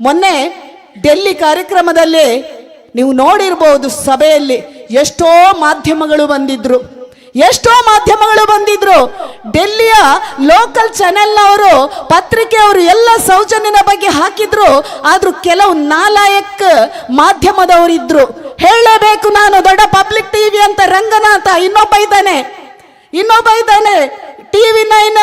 ಮೊನ್ನೆ ಡೆಲ್ಲಿ ಕಾರ್ಯಕ್ರಮದಲ್ಲಿ ನೀವು ನೋಡಿರ್ಬೋದು ಸಭೆಯಲ್ಲಿ ಎಷ್ಟೋ ಮಾಧ್ಯಮಗಳು ಬಂದಿದ್ರು. ಎಷ್ಟೋ ಮಾಧ್ಯಮಗಳು ಬಂದಿದ್ರು. ಡೆಲ್ಲಿಯ ಲೋಕಲ್ ಚಾನೆಲ್ನವರು ಪತ್ರಿಕೆಯವರು ಎಲ್ಲ ಸೌಜನ್ಯನ ಬಗ್ಗೆ ಹಾಕಿದ್ರು. ಆದ್ರೂ ಕೆಲವು ನಾಲಾಯಕ್ ಮಾಧ್ಯಮದವರಿದ್ರು. ಹೇಳಲೇಬೇಕು ನಾನು ದೊಡ್ಡ ಪಬ್ಲಿಕ್ ಟಿವಿ ಅಂತ ರಂಗನಾಥ ಇನ್ನೊಬ್ಬ ಇದ್ದಾನೆ. ಇನ್ನೊಬ್ಬ ಇದ್ದಾನೆ. ಟಿವಿ ನೈನ್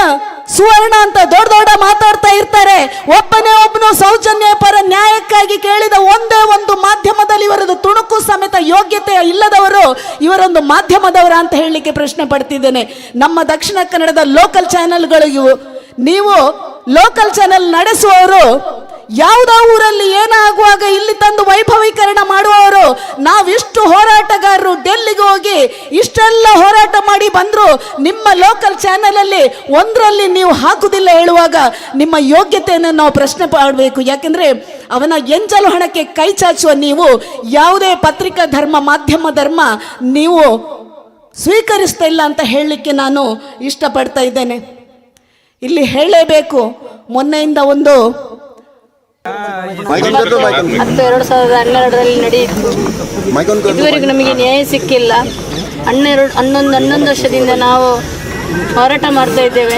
ಸುವರ್ಣ ಅಂತ ದೊಡ್ಡ ದೊಡ್ಡ ಮಾತಾಡ್ತಾ ಇರ್ತಾರೆ. ಒಬ್ಬನೇ ಒಬ್ಬನು ಸೌಜನ್ಯ ಪರ ನ್ಯಾಯಕ್ಕಾಗಿ ಕೇಳಿದ ಒಂದೇ ಒಂದು ಮಾಧ್ಯಮದಲ್ಲಿ ಇವರದು ತುಣುಕು ಸಮೇತ ಯೋಗ್ಯತೆ ಇಲ್ಲದವರು ಇವರೊಂದು ಮಾಧ್ಯಮದವರ ಅಂತ ಹೇಳಲಿಕ್ಕೆ ಪ್ರಶ್ನೆ ಪಡ್ತಿದ್ದೇನೆ. ನಮ್ಮ ದಕ್ಷಿಣ ಕನ್ನಡದ ಲೋಕಲ್ ಚಾನೆಲ್ಗಳಿಗೂ ನೀವು ಲೋಕಲ್ ಚಾನೆಲ್ ನಡೆಸುವವರು ಯಾವುದೋ ಊರಲ್ಲಿ ಏನಾಗುವಾಗ ಇಲ್ಲಿ ತಂದು ವೈಭವೀಕರಣ ಮಾಡುವವರು? ನಾವಿಷ್ಟು ಹೋರಾಟಗಾರರು ಡೆಲ್ಲಿಗೆ ಹೋಗಿ ಇಷ್ಟೆಲ್ಲ ಹೋರಾಟ ಮಾಡಿ ಬಂದರು ನಿಮ್ಮ ಲೋಕಲ್ ಚಾನಲಲ್ಲಿ ಒಂದರಲ್ಲಿ ನೀವು ಹಾಕುದಿಲ್ಲ ಹೇಳುವಾಗ ನಿಮ್ಮ ಯೋಗ್ಯತೆಯನ್ನು ನಾವು ಪ್ರಶ್ನೆ ಮಾಡಬೇಕು ಯಾಕೆಂದರೆ ಅವನ ಎಂಜಲು ಹಣಕ್ಕೆ ಕೈ ಚಾಚುವ ನೀವು ಯಾವುದೇ ಪತ್ರಿಕಾ ಧರ್ಮ, ಮಾಧ್ಯಮ ಧರ್ಮ ನೀವು ಸ್ವೀಕರಿಸ್ತಾ ಇಲ್ಲ ಅಂತ ಹೇಳಲಿಕ್ಕೆ ನಾನು ಇಷ್ಟಪಡ್ತಾ ಇದ್ದೇನೆ. ಇಲ್ಲಿ ಹೇಳಲೇಬೇಕು, ಮೊನ್ನೆಯಿಂದ ಒಂದು ಹತ್ತು ಎರಡು ಸಾವಿರದ ಹನ್ನೆರಡರಲ್ಲಿ ನಡೆಯಿತು ಇದುವರೆಗೂ ನಮಗೆ ನ್ಯಾಯ ಸಿಕ್ಕಿಲ್ಲ. ಹನ್ನೆರಡು ಹನ್ನೊಂದು ಹನ್ನೊಂದು ವರ್ಷದಿಂದ ನಾವು ಹೋರಾಟ ಮಾಡ್ತಾ ಇದ್ದೇವೆ.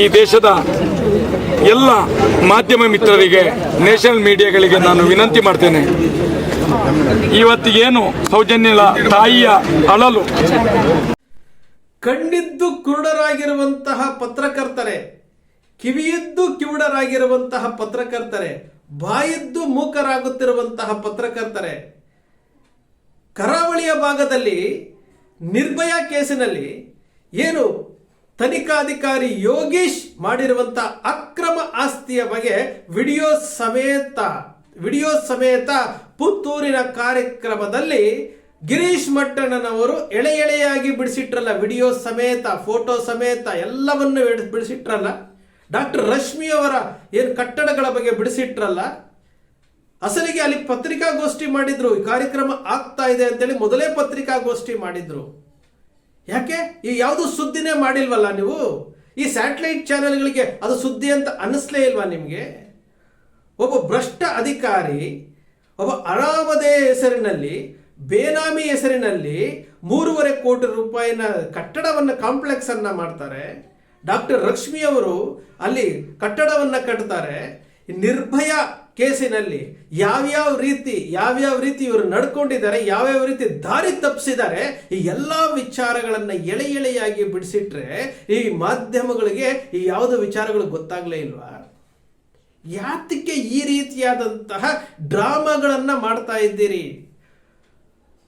ಈ ದೇಶದ ಎಲ್ಲ ಮಾಧ್ಯಮ ಮಿತ್ರರಿಗೆ, ನ್ಯಾಷನಲ್ ಮೀಡಿಯಾಗಳಿಗೆ ನಾನು ವಿನಂತಿ ಮಾಡ್ತೇನೆ. ಇವತ್ತಿಗೇನು ಸೌಜನ್ಯಲ ತಾಯಿಯ ಅಳಲು. ಕಣ್ಣಿದ್ದು ಕುರುಡರಾಗಿರುವಂತಹ ಪತ್ರಕರ್ತರೆ, ಕಿವಿಯಿದ್ದು ಕಿವುಡರಾಗಿರುವಂತಹ ಪತ್ರಕರ್ತರೆ, ಬಾಯಿದ್ದು ಮೂಕರಾಗುತ್ತಿರುವಂತಹ ಪತ್ರಕರ್ತರೆ, ಕರಾವಳಿಯ ಭಾಗದಲ್ಲಿ, ನಿರ್ಭಯ ಕೇಸಿನಲ್ಲಿ ಏನು ತನಿಖಾಧಿಕಾರಿ ಯೋಗೀಶ್ ಮಾಡಿರುವಂತ ಅಕ್ರಮ ಆಸ್ತಿಯ ಬಗ್ಗೆ ವಿಡಿಯೋ ಸಮೇತ ವಿಡಿಯೋ ಸಮೇತ ಪುತ್ತೂರಿನ ಕಾರ್ಯಕ್ರಮದಲ್ಲಿ ಗಿರೀಶ್ ಮಟ್ಟಣ್ಣನವರು ಎಳೆ ಎಳೆಯಾಗಿ ಬಿಡಿಸಿಟ್ರಲ್ಲ, ವಿಡಿಯೋ ಸಮೇತ, ಫೋಟೋ ಸಮೇತ ಎಲ್ಲವನ್ನು ಬಿಡ್- ಬಿಡಿಸಿಟ್ರಲ್ಲ. ಡಾಕ್ಟರ್ ರಶ್ಮಿ ಅವರ ಏನು ಕಟ್ಟಡಗಳ ಬಗ್ಗೆ ಬಿಡಿಸಿಟ್ರಲ್ಲ. ಅಸಲಿಗೆ ಅಲ್ಲಿ ಪತ್ರಿಕಾಗೋಷ್ಠಿ ಮಾಡಿದ್ರು, ಈ ಕಾರ್ಯಕ್ರಮ ಆಗ್ತಾ ಇದೆ ಅಂತೇಳಿ ಮೊದಲೇ ಪತ್ರಿಕಾಗೋಷ್ಠಿ ಮಾಡಿದ್ರು. ಯಾಕೆ? ಈ ಯಾವುದು ಸುದ್ದಿನೇ ಮಾಡಿಲ್ವಲ್ಲ ನೀವು? ಈ ಸ್ಯಾಟಲೈಟ್ ಚಾನೆಲ್ಗಳಿಗೆ ಅದು ಸುದ್ದಿ ಅಂತ ಅನ್ನಿಸ್ಲೇ ಇಲ್ವಾ ನಿಮಗೆ? ಒಬ್ಬ ಭ್ರಷ್ಟ ಅಧಿಕಾರಿ, ಒಬ್ಬ ಅನಾಮಧೇಯ ಹೆಸರಿನಲ್ಲಿ, ಬೇನಾಮಿ ಹೆಸರಿನಲ್ಲಿ ಮೂರುವರೆ ಕೋಟಿ ರೂಪಾಯಿನ ಕಟ್ಟಡವನ್ನು ಕಾಂಪ್ಲೆಕ್ಸ್ ಅನ್ನ ಮಾಡ್ತಾರೆ. ಡಾಕ್ಟರ್ ಲಕ್ಷ್ಮಿ ಅವರು ಅಲ್ಲಿ ಕಟ್ಟಡವನ್ನು ಕಟ್ತಾರೆ. ನಿರ್ಭಯ ಕೇಸಿನಲ್ಲಿ ಯಾವ್ಯಾವ ರೀತಿ ಯಾವ್ಯಾವ ರೀತಿ ಇವರು ನಡ್ಕೊಂಡಿದ್ದಾರೆ, ಯಾವ್ಯಾವ ರೀತಿ ದಾರಿ ತಪ್ಪಿಸಿದ್ದಾರೆ, ಈ ಎಲ್ಲ ವಿಚಾರಗಳನ್ನು ಎಳೆ ಎಳೆಯಾಗಿ ಬಿಡಿಸಿಟ್ರೆ ಈ ಮಾಧ್ಯಮಗಳಿಗೆ ಈ ಯಾವುದೋ ವಿಚಾರಗಳು ಗೊತ್ತಾಗ್ಲೇ ಇಲ್ವಾ? ಯಾತಕ್ಕೆ ಈ ರೀತಿಯಾದಂತಹ ಡ್ರಾಮಾಗಳನ್ನ ಮಾಡ್ತಾ ಇದ್ದೀರಿ?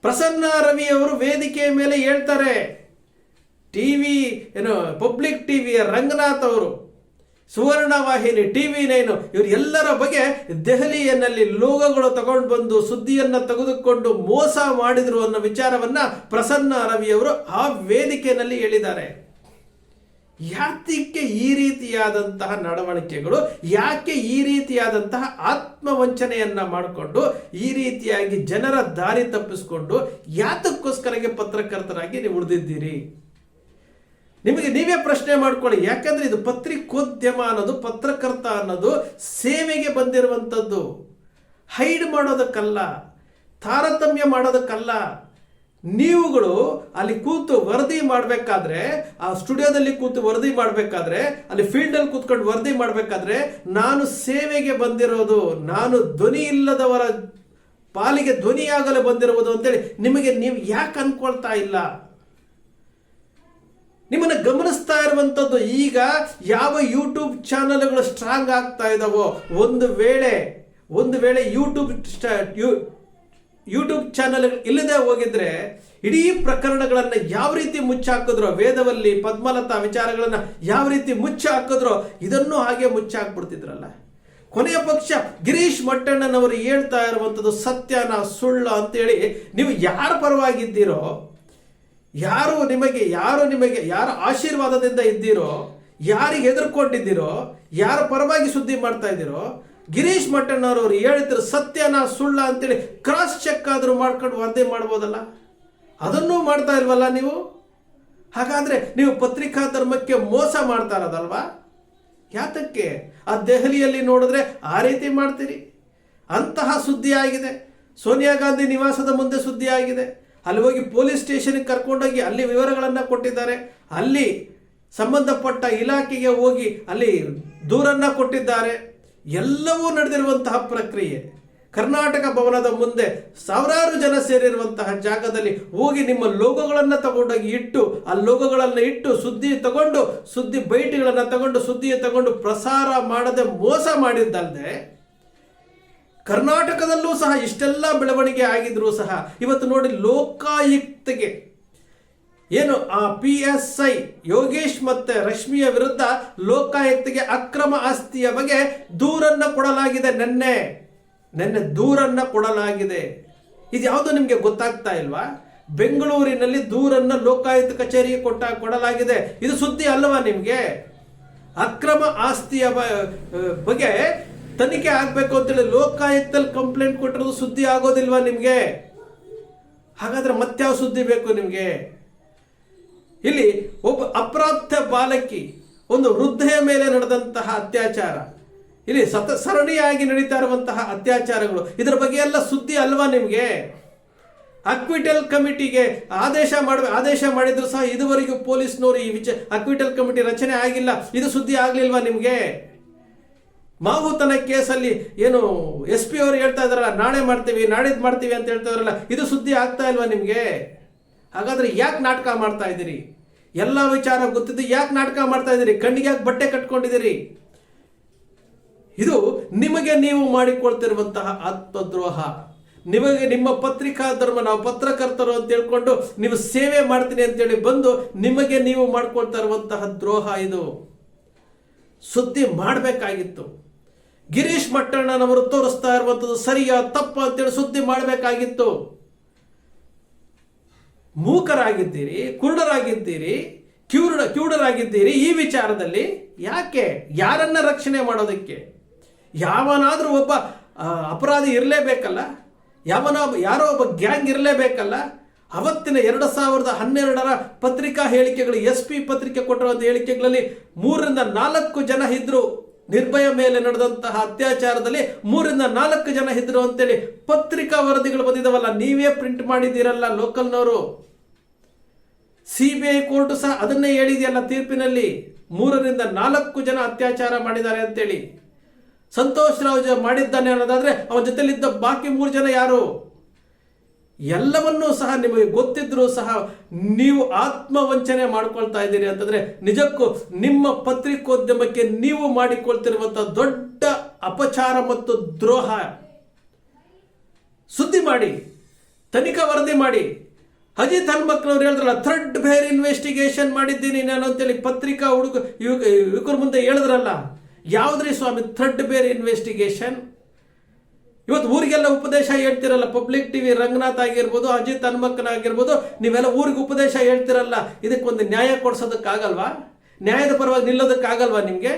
ಪ್ರಸನ್ನ ರವಿ ಅವರು ವೇದಿಕೆಯ ಮೇಲೆ ಹೇಳ್ತಾರೆ. ಟಿವಿ ಏನು, ಪಬ್ಲಿಕ್ ಟಿವಿಯ ರಂಗನಾಥ್ ಅವರು. ಸುವರ್ಣ ವಾಹಿನಿ ಟಿವಿ ನೈನು ಇವರೆಲ್ಲರ ಬಗ್ಗೆ ದೆಹಲಿಯಲ್ಲಿ ಲೋಗಗಳು ತಗೊಂಡು ಬಂದು ಸುದ್ದಿಯನ್ನು ತೆಗೆದುಕೊಂಡು ಮೋಸ ಮಾಡಿದರು ಅನ್ನೋ ವಿಚಾರವನ್ನ ಪ್ರಸನ್ನ ರವಿ ಅವರು ಆ ವೇದಿಕೆಯಲ್ಲಿ ಹೇಳಿದ್ದಾರೆ. ಯಾತಕ್ಕೆ ಈ ರೀತಿಯಾದಂತಹ ನಡವಳಿಕೆಗಳು ಯಾಕೆ ಈ ರೀತಿಯಾದಂತಹ ಆತ್ಮವಂಚನೆಯನ್ನ ಮಾಡಿಕೊಂಡು, ಈ ರೀತಿಯಾಗಿ ಜನರ ದಾರಿ ತಪ್ಪಿಸಿಕೊಂಡು, ಯಾತಕ್ಕೋಸ್ಕರಗೆ ಪತ್ರಕರ್ತರಾಗಿ ನೀವು ಉಳಿದಿದ್ದೀರಿ? ನಿಮಗೆ ನೀವೇ ಪ್ರಶ್ನೆ ಮಾಡ್ಕೊಳ್ಳಿ. ಯಾಕಂದ್ರೆ ಇದು ಪತ್ರಿಕೋದ್ಯಮ ಅನ್ನೋದು, ಪತ್ರಕರ್ತ ಅನ್ನೋದು ಸೇವೆಗೆ ಬಂದಿರುವಂಥದ್ದು. ಹೈಡ್ ಮಾಡೋದಕ್ಕಲ್ಲ, ತಾರತಮ್ಯ ಮಾಡೋದಕ್ಕಲ್ಲ. ನೀವುಗಳು ಅಲ್ಲಿ ಕೂತು ವರದಿ ಮಾಡಬೇಕಾದ್ರೆ, ಆ ಸ್ಟುಡಿಯೋದಲ್ಲಿ ಕೂತು ವರದಿ ಮಾಡಬೇಕಾದ್ರೆ, ಅಲ್ಲಿ ಫೀಲ್ಡಲ್ಲಿ ಕೂತ್ಕೊಂಡು ವರದಿ ಮಾಡಬೇಕಾದ್ರೆ, ನಾನು ಸೇವೆಗೆ ಬಂದಿರೋದು, ನಾನು ಧ್ವನಿ ಇಲ್ಲದವರ ಪಾಲಿಗೆ ಧ್ವನಿಯಾಗಲು ಬಂದಿರುವುದು ಅಂತೇಳಿ ನಿಮಗೆ ನೀವು ಯಾಕೆ ಅನ್ಕೊಳ್ತಾ ಇಲ್ಲ? ನಿಮ್ಮನ್ನ ಗಮನಿಸ್ತಾ ಇರುವಂಥದ್ದು ಈಗ ಯಾವ ಯೂಟ್ಯೂಬ್ ಚಾನಲ್ಗಳು ಸ್ಟ್ರಾಂಗ್ ಆಗ್ತಾ ಇದ್ದಾವೋ ಒಂದು ವೇಳೆ ಒಂದು ವೇಳೆ ಯೂಟ್ಯೂಬ್ ಯೂಟ್ಯೂಬ್ ಚಾನಲ್ ಇಲ್ಲದೆ ಹೋಗಿದ್ರೆ, ಇಡೀ ಪ್ರಕರಣಗಳನ್ನು ಯಾವ ರೀತಿ ಮುಚ್ಚಾಕಿದ್ರು, ವೇದವಲ್ಲಿ, ಪದ್ಮಲತಾ ವಿಚಾರಗಳನ್ನು ಯಾವ ರೀತಿ ಮುಚ್ಚಾಕಿದ್ರು, ಇದನ್ನು ಹಾಗೆ ಮುಚ್ಚಾಕ್ಬಿಡ್ತಿದ್ರಲ್ಲ. ಕೊನೆಯ ಪಕ್ಷ ಗಿರೀಶ್ ಮಟ್ಟಣ್ಣನವರು ಹೇಳ್ತಾ ಇರುವಂಥದ್ದು ಸತ್ಯನ ಸುಳ್ಳು ಅಂತೇಳಿ, ನೀವು ಯಾರ ಪರವಾಗಿದ್ದೀರೋ ಯಾರು ನಿಮಗೆ ಯಾರು ನಿಮಗೆ, ಯಾರ ಆಶೀರ್ವಾದದಿಂದ ಇದ್ದೀರೋ, ಯಾರಿಗೆ ಹೆದರ್ಕೊಂಡಿದ್ದೀರೋ, ಯಾರ ಪರವಾಗಿ ಸುದ್ದಿ ಮಾಡ್ತಾ ಇದ್ದೀರೋ, ಗಿರೀಶ್ ಮಟ್ಟಣ್ಣವ್ರವ್ರು ಹೇಳಿದ್ರು, ಸತ್ಯನ ಸುಳ್ಳ ಅಂತೇಳಿ ಕ್ರಾಸ್ ಚೆಕ್ ಆದರೂ ಮಾಡ್ಕೊಂಡು ವರದಿ ಮಾಡ್ಬೋದಲ್ಲ? ಅದನ್ನೂ ಮಾಡ್ತಾ ಇಲ್ವಲ್ಲ ನೀವು? ಹಾಗಾದ್ರೆ ನೀವು ಪತ್ರಿಕಾ ಧರ್ಮಕ್ಕೆ ಮೋಸ ಮಾಡ್ತಾ ಇರೋದಲ್ವಾ? ಯಾತಕ್ಕೆ? ಆ ದೆಹಲಿಯಲ್ಲಿ ನೋಡಿದ್ರೆ ಆ ರೀತಿ ಮಾಡ್ತೀರಿ. ಅಂತಹ ಸುದ್ದಿ ಆಗಿದೆ. ಸೋನಿಯಾ ಗಾಂಧಿ ನಿವಾಸದ ಮುಂದೆ ಸುದ್ದಿ ಆಗಿದೆ. ಅಲ್ಲಿ ಹೋಗಿ ಪೊಲೀಸ್ ಸ್ಟೇಷನ್ಗೆ ಕರ್ಕೊಂಡೋಗಿ ಅಲ್ಲಿ ವಿವರಗಳನ್ನು ಕೊಟ್ಟಿದ್ದಾರೆ. ಅಲ್ಲಿ ಸಂಬಂಧಪಟ್ಟ ಇಲಾಖೆಗೆ ಹೋಗಿ ಅಲ್ಲಿ ದೂರನ್ನ ಕೊಟ್ಟಿದ್ದಾರೆ. ಎಲ್ಲವೂ ನಡೆದಿರುವಂತಹ ಪ್ರಕ್ರಿಯೆ. ಕರ್ನಾಟಕ ಭವನದ ಮುಂದೆ ಸಾವಿರಾರು ಜನ ಸೇರಿರುವಂತಹ ಜಾಗದಲ್ಲಿ ಹೋಗಿ ನಿಮ್ಮ ಲೋಗೋಗಳನ್ನು ತಗೊಂಡೋಗಿ ಇಟ್ಟು, ಆ ಲೋಗೋಗಳನ್ನು ಇಟ್ಟು ಸುದ್ದಿ ತಗೊಂಡು, ಸುದ್ದಿ ಬೈಟ್ಗಳನ್ನು ತಗೊಂಡು ಸುದ್ದಿ ತಗೊಂಡು ಪ್ರಸಾರ ಮಾಡದೆ ಮೋಸ ಮಾಡಿದ್ದಲ್ಲದೆ ಕರ್ನಾಟಕದಲ್ಲೂ ಸಹ ಇಷ್ಟೆಲ್ಲ ಬೆಳವಣಿಗೆ ಆಗಿದ್ರೂ ಸಹ ಇವತ್ತು ನೋಡಿ ಲೋಕಾಯುಕ್ತಗೆ ಏನು ಆ ಪಿ ಎಸ್ ಐ ಯೋಗೇಶ್ ಮತ್ತೆ ರಶ್ಮಿಯ ವಿರುದ್ಧ ಲೋಕಾಯುಕ್ತಗೆ ಅಕ್ರಮ ಆಸ್ತಿಯ ಬಗ್ಗೆ ದೂರನ್ನ ಕೊಡಲಾಗಿದೆ ನಿನ್ನೆ. ನೆನ್ನೆ ದೂರನ್ನ ಕೊಡಲಾಗಿದೆ. ಇದು ಯಾವುದು ನಿಮಗೆ ಗೊತ್ತಾಗ್ತಾ ಇಲ್ವಾ? ಬೆಂಗಳೂರಿನಲ್ಲಿ ದೂರನ್ನ ಲೋಕಾಯುಕ್ತ ಕಚೇರಿಗೆ ಕೊಟ್ಟ ಕೊಡಲಾಗಿದೆ. ಇದು ಸುದ್ದಿ ಅಲ್ಲವಾ ನಿಮಗೆ? ಅಕ್ರಮ ಆಸ್ತಿಯ ಬಗ್ಗೆ ತನಿಖೆ ಆಗಬೇಕು ಅಂತೇಳಿ ಲೋಕಾಯುಕ್ತಲ್ಲಿ ಕಂಪ್ಲೇಂಟ್ ಕೊಟ್ಟಿರೋದು ಸುದ್ದಿ ಆಗೋದಿಲ್ವಾ ನಿಮಗೆ? ಹಾಗಾದ್ರೆ ಮತ್ಯಾವ ಸುದ್ದಿ ಬೇಕು ನಿಮಗೆ? ಇಲ್ಲಿ ಒಬ್ಬ ಅಪ್ರಾಪ್ತ ಬಾಲಕಿ, ಒಂದು ವೃದ್ಧೆಯ ಮೇಲೆ ನಡೆದಂತಹ ಅತ್ಯಾಚಾರ. ಇಲ್ಲಿ ಸತ ಸರಣಿಯಾಗಿ ನಡೀತಾ ಇರುವಂತಹ ಅತ್ಯಾಚಾರಗಳು. ಇದರ ಬಗ್ಗೆ ಎಲ್ಲ ಸುದ್ದಿ ಅಲ್ವಾ ನಿಮಗೆ? ಅಕ್ವಿಟಲ್ ಕಮಿಟಿಗೆ ಆದೇಶ ಮಾಡ, ಆದೇಶ ಮಾಡಿದ್ರು ಸಹ ಇದುವರೆಗೂ ಪೊಲೀಸ್ನವರು ಈ ವಿಚ ಅಕ್ವಿಟಲ್ ಕಮಿಟಿ ರಚನೆ ಆಗಿಲ್ಲ. ಇದು ಸುದ್ದಿ ಆಗ್ಲಿಲ್ವಾ ನಿಮಗೆ? ಮಾವುತನ ಕೇಸಲ್ಲಿ ಏನು ಎಸ್ ಪಿ ಅವರು ಹೇಳ್ತಾ ಇದಾರಲ್ಲ ನಾಳೆ ಮಾಡ್ತೀವಿ ನಾಡಿದ್ದು ಮಾಡ್ತೀವಿ ಅಂತ ಹೇಳ್ತಾ ಇದಾರಲ್ಲ ಇದು ಸುದ್ದಿ ಆಗ್ತಾ ಇಲ್ವಾ ನಿಮಗೆ? ಹಾಗಾದ್ರೆ ಯಾಕೆ ನಾಟಕ ಮಾಡ್ತಾ ಇದ್ದೀರಿ? ಎಲ್ಲ ವಿಚಾರ ಗೊತ್ತಿದ್ದು ಯಾಕೆ ನಾಟಕ ಮಾಡ್ತಾ ಇದ್ದೀರಿ? ಕಣ್ಣಿಗೆ ಯಾಕೆ ಬಟ್ಟೆ ಕಟ್ಕೊಂಡಿದ್ದೀರಿ? ಇದು ನಿಮಗೆ ನೀವು ಮಾಡಿಕೊಳ್ತಿರುವಂತಹ ಆತ್ಮದ್ರೋಹ. ನಿಮಗೆ ನಿಮ್ಮ ಪತ್ರಿಕಾ ಧರ್ಮ, ನಾವು ಪತ್ರಕರ್ತರು ಅಂತ ಹೇಳ್ಕೊಂಡು ನೀವು ಸೇವೆ ಮಾಡ್ತೀನಿ ಅಂತೇಳಿ ಬಂದು ನಿಮಗೆ ನೀವು ಮಾಡ್ಕೊಳ್ತಾ ಇರುವಂತಹ ದ್ರೋಹ ಇದು. ಸುದ್ದಿ ಮಾಡಬೇಕಾಗಿತ್ತು. ಗಿರೀಶ್ ಮಟ್ಟಣ್ಣನವರು ತೋರಿಸ್ತಾ ಇರುವಂಥದ್ದು ಸರಿಯಾ, ತಪ್ಪ ಅಂತೇಳಿ ಸುದ್ದಿ ಮಾಡಬೇಕಾಗಿತ್ತು. ಮೂಕರಾಗಿದ್ದೀರಿ, ಕುರುಡರಾಗಿದ್ದೀರಿ ಕ್ಯೂರ ಕ್ಯೂಡರಾಗಿದ್ದೀರಿ ಈ ವಿಚಾರದಲ್ಲಿ ಯಾಕೆ? ಯಾರನ್ನ ರಕ್ಷಣೆ ಮಾಡೋದಕ್ಕೆ? ಯಾವನಾದರೂ ಒಬ್ಬ ಅಪರಾಧಿ ಇರಲೇಬೇಕಲ್ಲ? ಯಾವನ ಯಾರೋ ಒಬ್ಬ ಗ್ಯಾಂಗ್ ಇರಲೇಬೇಕಲ್ಲ? ಅವತ್ತಿನ ಎರಡು ಸಾವಿರದ ಹನ್ನೆರಡರ ಪತ್ರಿಕಾ ಹೇಳಿಕೆಗಳು ಎಸ್ ಪಿ ಪತ್ರಿಕೆ ಕೊಟ್ಟಿರುವಂಥ ಹೇಳಿಕೆಗಳಲ್ಲಿ ಮೂರರಿಂದ ನಾಲ್ಕು ಜನ ಇದ್ರು. ನಿರ್ಭಯ ಮೇಲೆ ನಡೆದಂತಹ ಅತ್ಯಾಚಾರದಲ್ಲಿ ಮೂರಿಂದ ನಾಲ್ಕು ಜನ ಇದ್ರು ಅಂತೇಳಿ ಪತ್ರಿಕಾ ವರದಿಗಳು ಬಂದಿದಾವಲ್ಲ, ನೀವೇ ಪ್ರಿಂಟ್ ಮಾಡಿದ್ದೀರಲ್ಲ ಲೋಕಲ್ನವರು. ಸಿ ಬಿ ಐ ಕೋರ್ಟ್ ಸಹ ಅದನ್ನೇ ಹೇಳಿದೆಯಲ್ಲ ತೀರ್ಪಿನಲ್ಲಿ, ಮೂರರಿಂದ ನಾಲ್ಕು ಜನ ಅತ್ಯಾಚಾರ ಮಾಡಿದ್ದಾರೆ ಅಂತೇಳಿ. ಸಂತೋಷ್ ರಾವ್ ಮಾಡಿದ್ದಾನೆ ಅನ್ನೋದಾದ್ರೆ ಅವನ ಜೊತೆಲಿದ್ದ ಬಾಕಿ ಮೂರು ಜನ ಯಾರು? ಎಲ್ಲವನ್ನೂ ಸಹ ನಿಮಗೆ ಗೊತ್ತಿದ್ರೂ ಸಹ ನೀವು ಆತ್ಮವಂಚನೆ ಮಾಡ್ಕೊಳ್ತಾ ಇದ್ದೀರಿ ಅಂತಂದ್ರೆ ನಿಜಕ್ಕೂ ನಿಮ್ಮ ಪತ್ರಿಕೋದ್ಯಮಕ್ಕೆ ನೀವು ಮಾಡಿಕೊಳ್ತಿರುವಂಥ ದೊಡ್ಡ ಅಪಚಾರ ಮತ್ತು ದ್ರೋಹ. ಸುದ್ದಿ ಮಾಡಿ, ತನಿಖಾ ವರದಿ ಮಾಡಿ. ಅಜಿತ್ ಹನ್ಮಕ್ನವ್ರು ಹೇಳಿದ್ರಲ್ಲ, ಥರ್ಡ್ ಬೇರ್ ಇನ್ವೆಸ್ಟಿಗೇಷನ್ ಮಾಡಿದ್ದೀನಿ ನಾನು ಅಂತೇಳಿ ಪತ್ರಿಕಾ ಹುಡುಗ ಯುವಕ ಯುವಕರ ಮುಂದೆ ಹೇಳಿದ್ರಲ್ಲ. ಯಾವುದ್ರಿ ಸ್ವಾಮಿ, ಥರ್ಡ್ ಬೇರ್ ಇನ್ವೆಸ್ಟಿಗೇಷನ್ ಇವತ್ತು ಊರಿಗೆಲ್ಲ ಉಪದೇಶ ಹೇಳ್ತಿರಲ್ಲ. ಪಬ್ಲಿಕ್ ಟಿವಿ ರಂಗನಾಥ್ ಆಗಿರ್ಬೋದು, ಅಜಿತ್ ಹನುಮಕ್ಕನ ಆಗಿರ್ಬೋದು ನೀವೆಲ್ಲ ಊರಿಗೆ ಉಪದೇಶ ಹೇಳ್ತಿರಲ್ಲ. ಇದಕ್ಕೊಂದು ನ್ಯಾಯ ಕೊಡ್ಸೋದಕ್ಕಾಗಲ್ವಾ? ನ್ಯಾಯದ ಪರವಾಗಿ ನಿಲ್ಲೋದಕ್ಕಾಗಲ್ವಾ ನಿಮಗೆ?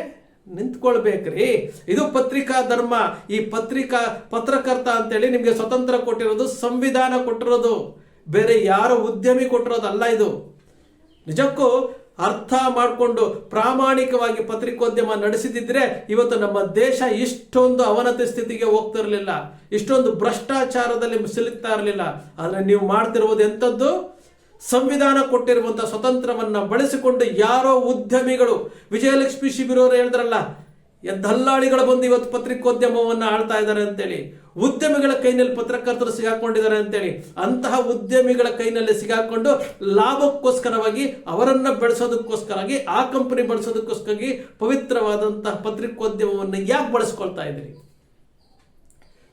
ನಿಂತ್ಕೊಳ್ಬೇಕ್ರಿ. ಇದು ಪತ್ರಿಕಾ ಧರ್ಮ. ಈ ಪತ್ರಿಕಾ ಪತ್ರಕರ್ತ ಅಂತೇಳಿ ನಿಮಗೆ ಸ್ವತಂತ್ರ ಕೊಟ್ಟಿರೋದು, ಸಂವಿಧಾನ ಕೊಟ್ಟಿರೋದು. ಬೇರೆ ಯಾರೋ ಉದ್ಯಮಿ ಕೊಟ್ಟಿರೋದಲ್ಲ ಇದು. ನಿಜಕ್ಕೂ ಅರ್ಥ ಮಾಡಿಕೊಂಡು ಪ್ರಾಮಾಣಿಕವಾಗಿ ಪತ್ರಿಕೋದ್ಯಮ ನಡೆಸಿದಿದ್ರೆ ಇವತ್ತು ನಮ್ಮ ದೇಶ ಇಷ್ಟೊಂದು ಅವನತಿ ಸ್ಥಿತಿಗೆ ಹೋಗ್ತಿರ್ಲಿಲ್ಲ. ಇಷ್ಟೊಂದು ಭ್ರಷ್ಟಾಚಾರದಲ್ಲಿ ಸಿಲುಕ್ತಾ ಇರಲಿಲ್ಲ. ಆದರೆ ನೀವು ಮಾಡ್ತಿರುವುದು ಎಂಥದ್ದು? ಸಂವಿಧಾನ ಕೊಟ್ಟಿರುವಂಥ ಸ್ವತಂತ್ರವನ್ನ ಬಳಸಿಕೊಂಡು ಯಾರೋ ಉದ್ಯಮಿಗಳು ವಿಜಯಲಕ್ಷ್ಮಿ ಶಿಬಿರವರು ಹೇಳಿದ್ರಲ್ಲ ದಲ್ಲಾಳಿಗಳು ಬಂದು ಇವತ್ತು ಪತ್ರಿಕೋದ್ಯಮವನ್ನು ಆಳ್ತಾ ಇದ್ದಾರೆ ಅಂತೇಳಿ, ಉದ್ಯಮಿಗಳ ಕೈನಲ್ಲಿ ಪತ್ರಕರ್ತರು ಸಿಗಾಕೊಂಡಿದ್ದಾರೆ ಅಂತೇಳಿ, ಅಂತಹ ಉದ್ಯಮಿಗಳ ಕೈನಲ್ಲಿ ಸಿಗಾಕೊಂಡು ಲಾಭಕ್ಕೋಸ್ಕರವಾಗಿ, ಅವರನ್ನು ಬೆಳೆಸೋದಕ್ಕೋಸ್ಕರವಾಗಿ, ಆ ಕಂಪನಿ ಬಳಸೋದಕ್ಕೋಸ್ಕರವಾಗಿ ಪವಿತ್ರವಾದಂತಹ ಪತ್ರಿಕೋದ್ಯಮವನ್ನು ಯಾಕೆ ಬಳಸ್ಕೊಳ್ತಾ ಇದ್ದೀರಿ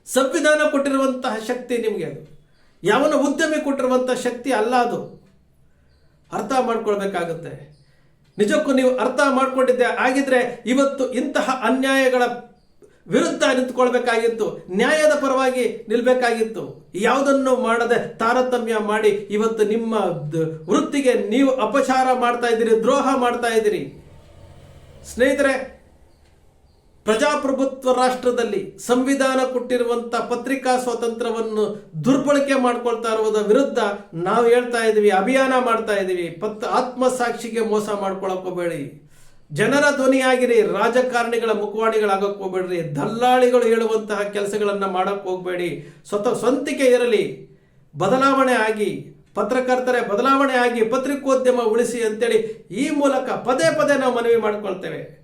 ಸಂವಿಧಾನ ಕೊಟ್ಟಿರುವಂತಹ ಶಕ್ತಿ ನಿಮಗೆ ಅದು. ಯಾವನ ಉದ್ಯಮಿ ಕೊಟ್ಟಿರುವಂತಹ ಶಕ್ತಿ ಅಲ್ಲ ಅದು. ಅರ್ಥ ಮಾಡ್ಕೊಳ್ಬೇಕಾಗುತ್ತೆ. ನಿಜಕ್ಕೂ ನೀವು ಅರ್ಥ ಮಾಡಿಕೊಂಡಿದ್ದೆ ಆಗಿದ್ರೆ ಇವತ್ತು ಇಂತಹ ಅನ್ಯಾಯಗಳ ವಿರುದ್ಧ ನಿಂತ್ಕೊಳ್ಬೇಕಾಗಿತ್ತು. ನ್ಯಾಯದ ಪರವಾಗಿ ನಿಲ್ಬೇಕಾಗಿತ್ತು. ಯಾವುದನ್ನು ಮಾಡದೆ ತಾರತಮ್ಯ ಮಾಡಿ ಇವತ್ತು ನಿಮ್ಮ ವೃತ್ತಿಗೆ ನೀವು ಅಪಚಾರ ಮಾಡ್ತಾ ಇದ್ದೀರಿ, ದ್ರೋಹ ಮಾಡ್ತಾ ಇದ್ದೀರಿ. ಸ್ನೇಹಿತರೆ ಪ್ರಜಾಪ್ರಭುತ್ವ ರಾಷ್ಟ್ರದಲ್ಲಿ ಸಂವಿಧಾನ ಕೊಟ್ಟಿರುವಂಥ ಪತ್ರಿಕಾ ಸ್ವಾತಂತ್ರ್ಯವನ್ನು ದುರ್ಬಳಕೆ ಮಾಡ್ಕೊಳ್ತಾ ಇರುವುದರ ವಿರುದ್ಧ ನಾವು ಹೇಳ್ತಾ ಇದೀವಿ, ಅಭಿಯಾನ ಮಾಡ್ತಾ ಇದೀವಿ. ಪತ್ ಆತ್ಮಸಾಕ್ಷಿಗೆ ಮೋಸ ಹೋಗ್ಬೇಡಿ. ಜನರ ಧ್ವನಿಯಾಗಿರಿ, ರಾಜಕಾರಣಿಗಳ ಮುಖವಾಣಿಗಳಾಗಕ್ ಹೋಗ್ಬೇಡ್ರಿ. ದಲ್ಲಾಳಿಗಳು ಹೇಳುವಂತಹ ಕೆಲಸಗಳನ್ನು ಮಾಡಕ್ ಹೋಗ್ಬೇಡಿ. ಸ್ವತಃ ಸ್ವಂತಿಕೆ ಇರಲಿ. ಬದಲಾವಣೆ ಆಗಿ, ಪತ್ರಕರ್ತರೇ ಬದಲಾವಣೆ ಆಗಿ ಪತ್ರಿಕೋದ್ಯಮ ಉಳಿಸಿ ಅಂತೇಳಿ ಈ ಮೂಲಕ ಪದೇ ಪದೇ ನಾವು ಮನವಿ ಮಾಡ್ಕೊಳ್ತೇವೆ.